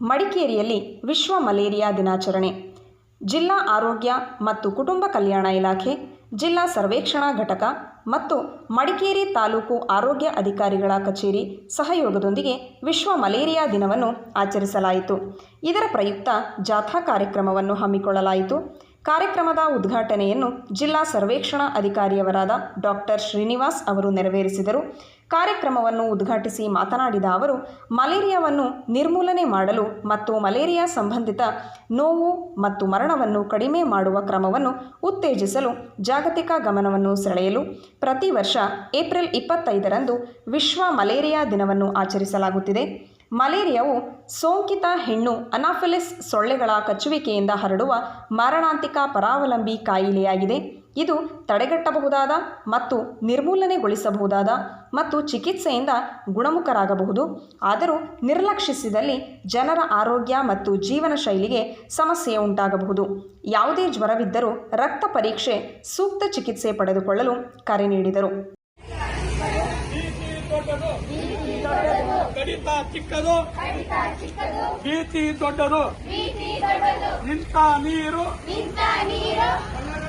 ಮಡಿಕೇರಿಯಲ್ಲಿ ವಿಶ್ವ ಮಲೇರಿಯಾ ದಿನಾಚರಣೆ. ಜಿಲ್ಲಾ ಆರೋಗ್ಯ ಮತ್ತು ಕುಟುಂಬ ಕಲ್ಯಾಣ ಇಲಾಖೆ, ಜಿಲ್ಲಾ ಸರ್ವೇಕ್ಷಣಾ ಘಟಕ ಮತ್ತು ಮಡಿಕೇರಿ ತಾಲೂಕು ಆರೋಗ್ಯ ಅಧಿಕಾರಿಗಳ ಕಚೇರಿ ಸಹಯೋಗದೊಂದಿಗೆ ವಿಶ್ವ ಮಲೇರಿಯಾ ದಿನವನ್ನು ಆಚರಿಸಲಾಯಿತು. ಇದರ ಪ್ರಯುಕ್ತ ಜಾಥಾ ಕಾರ್ಯಕ್ರಮವನ್ನು ಹಮ್ಮಿಕೊಳ್ಳಲಾಯಿತು. ಕಾರ್ಯಕ್ರಮದ ಉದ್ಘಾಟನೆಯನ್ನು ಜಿಲ್ಲಾ ಸರ್ವೇಕ್ಷಣಾ ಅಧಿಕಾರಿಯವರಾದ ಡಾಕ್ಟರ್ ಶ್ರೀನಿವಾಸ್ ಅವರು ನೆರವೇರಿಸಿದರು. ಕಾರ್ಯಕ್ರಮವನ್ನು ಉದ್ಘಾಟಿಸಿ ಮಾತನಾಡಿದ ಅವರು, ಮಲೇರಿಯಾವನ್ನು ನಿರ್ಮೂಲನೆ ಮಾಡಲು ಮತ್ತು ಮಲೇರಿಯಾ ಸಂಬಂಧಿತ ನೋವು ಮತ್ತು ಮರಣವನ್ನು ಕಡಿಮೆ ಮಾಡುವ ಕ್ರಮವನ್ನು ಉತ್ತೇಜಿಸಲು ಜಾಗತಿಕ ಗಮನವನ್ನು ಸೆಳೆಯಲು ಪ್ರತಿ ವರ್ಷ ಏಪ್ರಿಲ್ ಇಪ್ಪತ್ತೈದರಂದು ವಿಶ್ವ ಮಲೇರಿಯಾ ದಿನವನ್ನು ಆಚರಿಸಲಾಗುತ್ತಿದೆ. ಮಲೇರಿಯಾವು ಸೋಂಕಿತ ಹೆಣ್ಣು ಅನಾಫಿಲಿಸ್ ಸೊಳ್ಳೆಗಳ ಕಚ್ಚುವಿಕೆಯಿಂದ ಹರಡುವ ಮಾರಣಾಂತಿಕ ಪರಾವಲಂಬಿ ಕಾಯಿಲೆಯಾಗಿದೆ. ಇದು ತಡೆಗಟ್ಟಬಹುದಾದ ಮತ್ತು ನಿರ್ಮೂಲನೆಗೊಳಿಸಬಹುದಾದ ಮತ್ತು ಚಿಕಿತ್ಸೆಯಿಂದ ಗುಣಮುಖರಾಗಬಹುದು. ಆದರೂ ನಿರ್ಲಕ್ಷಿಸಿದಲ್ಲಿ ಜನರ ಆರೋಗ್ಯ ಮತ್ತು ಜೀವನ ಶೈಲಿಗೆ ಸಮಸ್ಯೆ ಉಂಟಾಗಬಹುದು. ಯಾವುದೇ ಜ್ವರವಿದ್ದರೂ ರಕ್ತ ಪರೀಕ್ಷೆ, ಸೂಕ್ತ ಚಿಕಿತ್ಸೆ ಪಡೆದುಕೊಳ್ಳಲು ಕರೆ ನೀಡಿದರು. ಕಡಿತ ಚಿಕ್ಕದು. ಭೀತಿ ದೊಡ್ಡದು. ನಿಂತ ನೀರು. ನಿಂತ ನೀರು. ಸೊಳ್ಳೆಗಳ